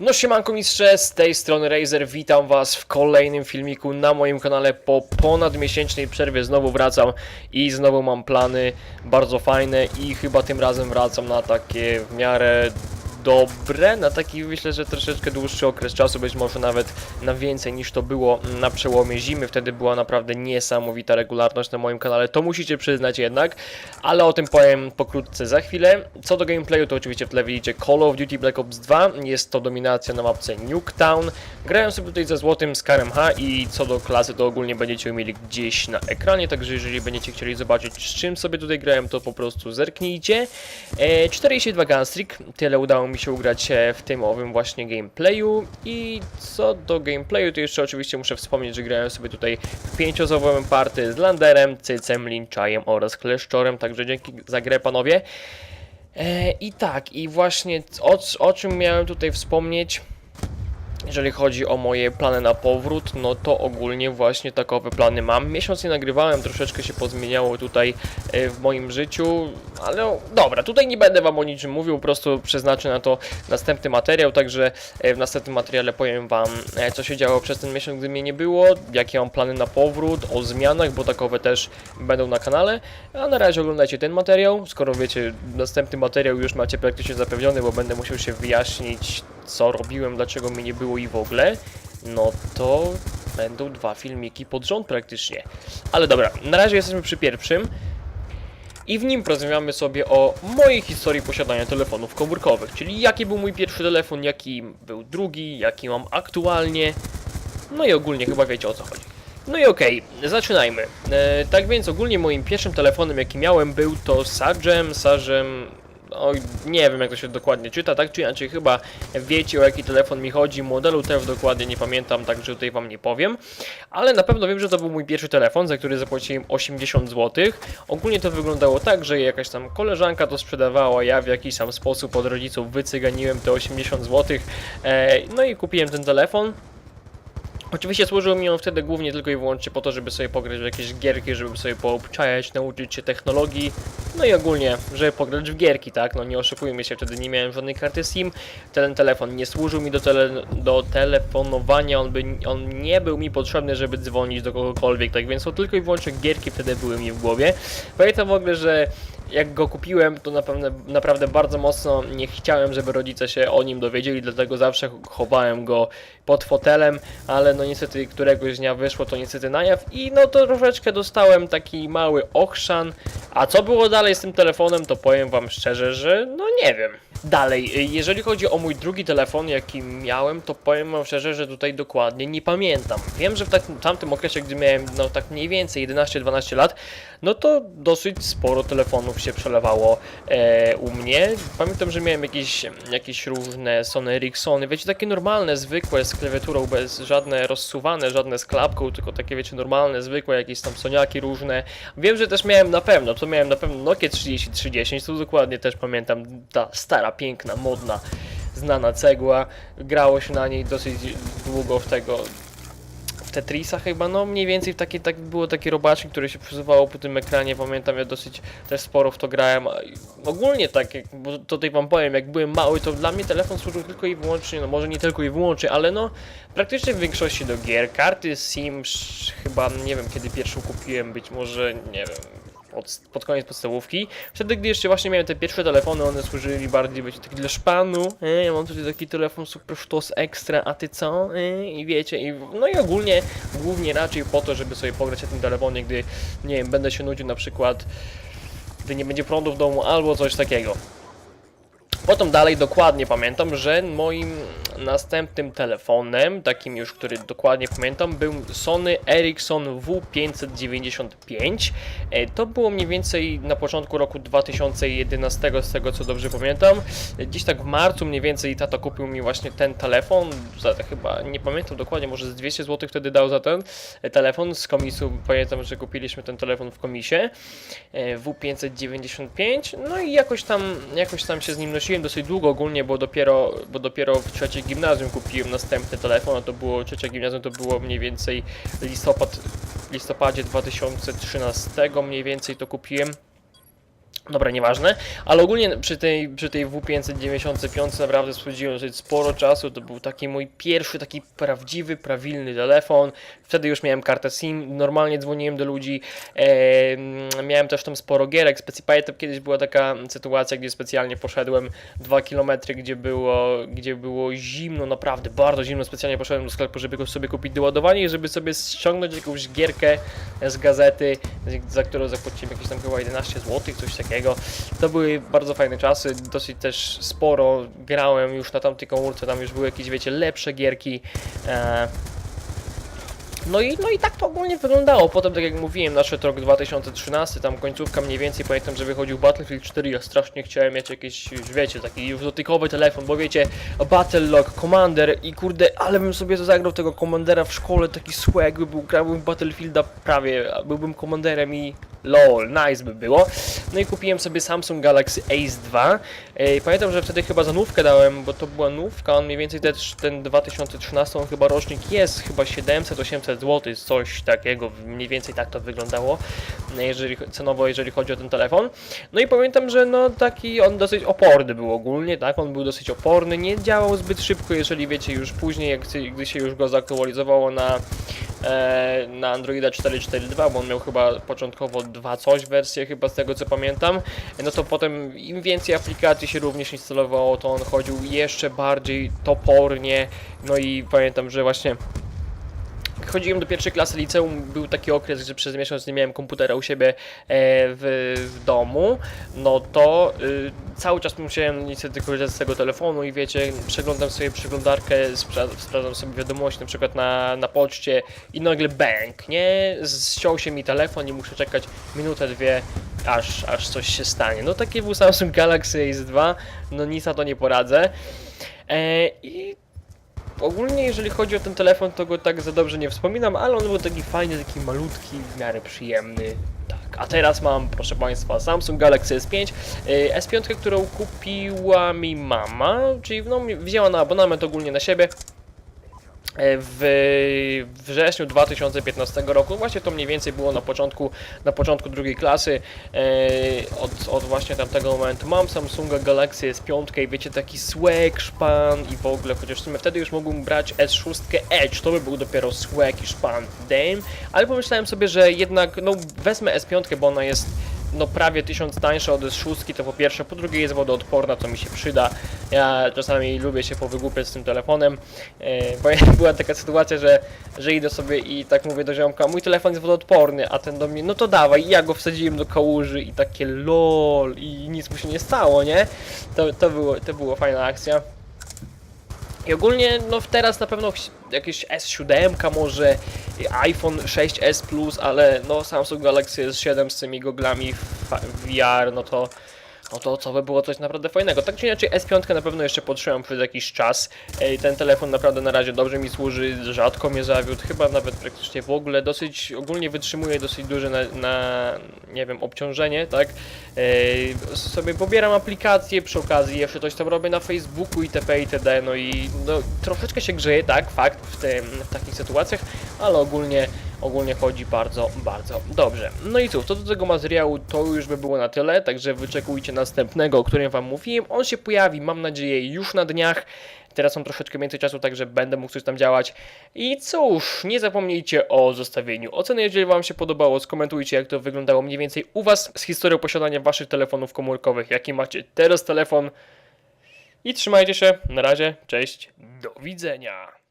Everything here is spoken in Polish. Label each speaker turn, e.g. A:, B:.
A: No siemanko mistrze, z tej strony Razer, witam was w kolejnym filmiku na moim kanale. Po ponad miesięcznej przerwie znowu wracam i znowu mam plany bardzo fajne i chyba tym razem wracam na takie w miarę dobre, na taki myślę, że troszeczkę dłuższy okres czasu, być może nawet na więcej niż to było na przełomie zimy, wtedy była naprawdę niesamowita regularność na moim kanale, to musicie przyznać jednak, ale o tym powiem pokrótce za chwilę. Co do gameplayu, to oczywiście w tle widzicie Call of Duty Black Ops 2, jest to dominacja na mapce Nuketown, grałem sobie tutaj ze złotym Skarem H i co do klasy, to ogólnie będziecie mieli gdzieś na ekranie, także jeżeli będziecie chcieli zobaczyć z czym sobie tutaj grałem, to po prostu zerknijcie. E, 4,2 Gunstreak, tyle udało mi się ugrać e, w tym owym właśnie gameplayu i co do gameplayu, to jeszcze oczywiście muszę wspomnieć, że grałem sobie tutaj w pięcioosobowym party z Landerem, Cycem, Linczajem oraz Kleszczorem, także dzięki za grę panowie. E, I tak, i właśnie o, o czym miałem tutaj wspomnieć, jeżeli chodzi o moje plany na powrót, no to ogólnie właśnie takowe plany mam. Miesiąc nie nagrywałem, troszeczkę się pozmieniało tutaj e, w moim życiu, ale dobra, tutaj nie będę wam o niczym mówił, po prostu przeznaczę na to następny materiał, także e, w następnym materiale powiem wam, e, co się działo przez ten miesiąc, gdy mnie nie było, jakie mam plany na powrót, o zmianach, bo takowe też będą na kanale, a na razie oglądajcie ten materiał, skoro wiecie, następny materiał już macie praktycznie zapewniony, bo będę musiał się wyjaśnić, co robiłem, dlaczego mnie nie było i w ogóle, no to będą dwa filmiki pod rząd praktycznie. Ale dobra, na razie jesteśmy przy pierwszym i w nim porozmawiamy sobie o mojej historii posiadania telefonów komórkowych, czyli jaki był mój pierwszy telefon, jaki był drugi, jaki mam aktualnie, no i ogólnie chyba wiecie o co chodzi. No i okej, zaczynajmy. E, tak więc ogólnie moim pierwszym telefonem jaki miałem był to Sagem, Sagem... Nie wiem jak to się dokładnie czyta, tak czy inaczej chyba wiecie o jaki telefon mi chodzi, modelu też dokładnie nie pamiętam, także tutaj wam nie powiem, ale na pewno wiem, że to był mój pierwszy telefon, za który zapłaciłem 80 zł. Ogólnie to wyglądało tak, że jakaś tam koleżanka to sprzedawała, ja w jakiś tam sposób od rodziców wycyganiłem te 80 zł, e, no i kupiłem ten telefon. Oczywiście służył mi on wtedy głównie tylko i wyłącznie po to, żeby sobie pograć w jakieś gierki, żeby sobie poobczajać, nauczyć się technologii, no i ogólnie, żeby pograć w gierki, tak? No nie oszukujmy się, wtedy nie miałem żadnej karty SIM, ten telefon nie służył mi do, tele, do telefonowania, on, by, on nie był mi potrzebny, żeby dzwonić do kogokolwiek, tak więc to tylko i wyłącznie gierki wtedy były mi w głowie. Pamiętam w ogóle, że jak go kupiłem, to naprawdę, naprawdę bardzo mocno nie chciałem, żeby rodzice się o nim dowiedzieli, dlatego zawsze chowałem go pod fotelem, ale no niestety któregoś dnia wyszło to niestety na jaw i no to troszeczkę dostałem taki mały ochrzan. A co było dalej z tym telefonem, to powiem wam szczerze, że no nie wiem. Dalej, jeżeli chodzi o mój drugi telefon, jaki miałem, to powiem wam szczerze, że tutaj dokładnie nie pamiętam. Wiem, że w takim, tamtym okresie, gdy miałem no tak mniej więcej 11-12 lat, no to dosyć sporo telefonów się przelewało e, u mnie. Pamiętam, że miałem jakieś, jakieś różne Sony Ericssony, wiecie, takie normalne, zwykłe, z klawiaturą, bez żadne rozsuwane, żadne z klapką, tylko takie, wiecie, normalne, zwykłe, jakieś tam Soniaki różne. Wiem, że też miałem na pewno, to miałem na pewno Nokia 3310, to dokładnie też pamiętam, ta stara, piękna, modna, znana cegła. Grało się na niej dosyć długo w tego, w Tetrisa chyba, no mniej więcej w takie, tak, było takie robaczki, które się przesuwało po tym ekranie, pamiętam, ja dosyć też sporo w to grałem. Ogólnie tak, jak, bo tutaj wam powiem, jak byłem mały, to dla mnie telefon służył tylko i wyłącznie, no może nie tylko i wyłącznie, ale no praktycznie w większości do gier. Karty SIM sz- chyba, nie wiem kiedy pierwszą kupiłem, być może, nie wiem, od, pod koniec podstawówki. Wtedy, gdy jeszcze właśnie miałem te pierwsze telefony, one służyły mi bardziej, wiecie, taki dla szpanu. E, ja mam tutaj taki telefon super sztos ekstra, a ty co? E, I wiecie, i, no i ogólnie, głównie raczej po to, żeby sobie pograć na tym telefonie, gdy, nie wiem, będę się nudził na przykład, gdy nie będzie prądu w domu albo coś takiego. Potem dalej dokładnie pamiętam, że moim następnym telefonem, takim już, który dokładnie pamiętam, był Sony Ericsson W595. E, To było mniej więcej na początku roku 2011, z tego co dobrze pamiętam. E, Gdzieś tak w marcu mniej więcej tata kupił mi właśnie ten telefon, za chyba, nie pamiętam dokładnie, może z 200 zł wtedy dał za ten e, telefon z komisu. Pamiętam, że kupiliśmy ten telefon w komisie e, W595, no i jakoś tam, jakoś tam się z nim nosiłem dosyć długo ogólnie, bo dopiero, bo dopiero w trzeciej gimnazjum kupiłem następny telefon, a to było, trzecie gimnazjum to było mniej więcej listopad, listopadzie 2013 mniej więcej to kupiłem. Dobra, nieważne, ale ogólnie przy tej, przy tej W595 naprawdę spędziłem sporo czasu, to był taki mój pierwszy taki prawdziwy, prawilny telefon, wtedy już miałem kartę SIM, normalnie dzwoniłem do ludzi, e, miałem też tam sporo gierek, pamiętam kiedyś była taka sytuacja, gdzie specjalnie poszedłem 2 km, gdzie było, gdzie było zimno, naprawdę bardzo zimno, specjalnie poszedłem do sklepu, żeby sobie kupić do ładowania i żeby sobie ściągnąć jakąś gierkę z gazety, za którą zapłaciłem jakieś tam chyba 11 zł, coś takiego. To były bardzo fajne czasy, dosyć też sporo grałem już na tamtej komórce, tam już były jakieś, wiecie, lepsze gierki. E, no i, no i tak to ogólnie wyglądało. Potem, tak jak mówiłem, nadszedł rok 2013, tam końcówka mniej więcej, pamiętam, że wychodził Battlefield 4, ja strasznie chciałem mieć jakiś, wiecie, taki już dotykowy telefon, bo wiecie, Battlelog, Commander i kurde, ale bym sobie zagrał tego Commandera w szkole, taki swag by był, grałbym Battlefielda prawie, byłbym Commanderem i lol, nice by było. No i kupiłem sobie Samsung Galaxy Ace 2. E, Pamiętam, że wtedy chyba za nówkę dałem, bo to była nówka, on mniej więcej też ten 2013 on chyba rocznik jest, chyba 700-800 zł, coś takiego, mniej więcej tak to wyglądało, jeżeli, cenowo, jeżeli chodzi o ten telefon. No i pamiętam, że no taki on dosyć oporny był ogólnie, tak, on był dosyć oporny, nie działał zbyt szybko, jeżeli wiecie, już później, jak, gdy się już go zaktualizowało na e, na Androida 4.4.2, bo on miał chyba początkowo dwa coś wersję, chyba z tego co pamiętam. No to potem im więcej aplikacji się również instalowało, to on chodził jeszcze bardziej topornie. No i pamiętam, że właśnie chodziłem do pierwszej klasy liceum, był taki okres, że przez miesiąc nie miałem komputera u siebie e, w, w domu, no to y, cały czas musiałem niestety korzystać z tego telefonu i wiecie, przeglądam sobie przeglądarkę, spra sprawdzam sobie wiadomości na przykład na, na poczcie i nagle bang, nie? Ściął się mi telefon i muszę czekać minutę, dwie, aż, aż coś się stanie. No taki był Samsung Galaxy Ace 2, no nic na to nie poradzę. E, I Ogólnie jeżeli chodzi o ten telefon, to go tak za dobrze nie wspominam, ale on był taki fajny, taki malutki, w miarę przyjemny. Tak, a teraz mam, proszę Państwa, Samsung Galaxy S5. Yy, S5, którą kupiła mi mama, czyli no, wzięła na abonament ogólnie na siebie. E, W wrześniu 2015 roku, właśnie to mniej więcej było na początku, na początku drugiej klasy, e, od, od właśnie tamtego momentu mam Samsunga Galaxy S5 i wiecie, taki swag, szpan i w ogóle, chociaż w sumie wtedy już mógłbym brać S6 Edge, to by był dopiero swag i szpan, damn, ale pomyślałem sobie, że jednak, no wezmę S5, bo ona jest no prawie 1000 tańsza od S6, to po pierwsze, po drugie jest wodoodporna, to mi się przyda. Ja czasami lubię się powygłupiać z tym telefonem, e, bo była taka sytuacja, że, że idę sobie i tak mówię do ziomka, mój telefon jest wodoodporny, a ten do mnie, no to dawaj, i ja go wsadziłem do kałuży i takie lol i nic mu się nie stało, nie? To, to, było, to była fajna akcja. I ogólnie, no teraz na pewno jakieś S7 może, iPhone 6s Plus, ale no Samsung Galaxy S7 z tymi goglami VR, no to no to co by było coś naprawdę fajnego. Tak czy inaczej S5 na pewno jeszcze potrzymam przez jakiś czas. Ej, ten telefon naprawdę na razie dobrze mi służy, rzadko mnie zawiódł, chyba nawet praktycznie w ogóle. Dosyć ogólnie wytrzymuje dosyć duże na, na nie wiem, obciążenie, tak? Ej, sobie pobieram aplikacje, przy okazji jeszcze coś tam robię na Facebooku itp. itd. No i no, troszeczkę się grzeje, tak, fakt, w, tym, w takich sytuacjach, ale ogólnie ogólnie chodzi bardzo, bardzo dobrze. No i cóż, to do tego materiału to już by było na tyle, także wyczekujcie następnego, o którym Wam mówiłem. On się pojawi, mam nadzieję, już na dniach. Teraz mam troszeczkę więcej czasu, także będę mógł coś tam działać. I cóż, nie zapomnijcie o zostawieniu oceny, jeżeli Wam się podobało. Skomentujcie, jak to wyglądało mniej więcej u Was z historią posiadania Waszych telefonów komórkowych. Jaki macie teraz telefon? I trzymajcie się. Na razie. Cześć. Do widzenia.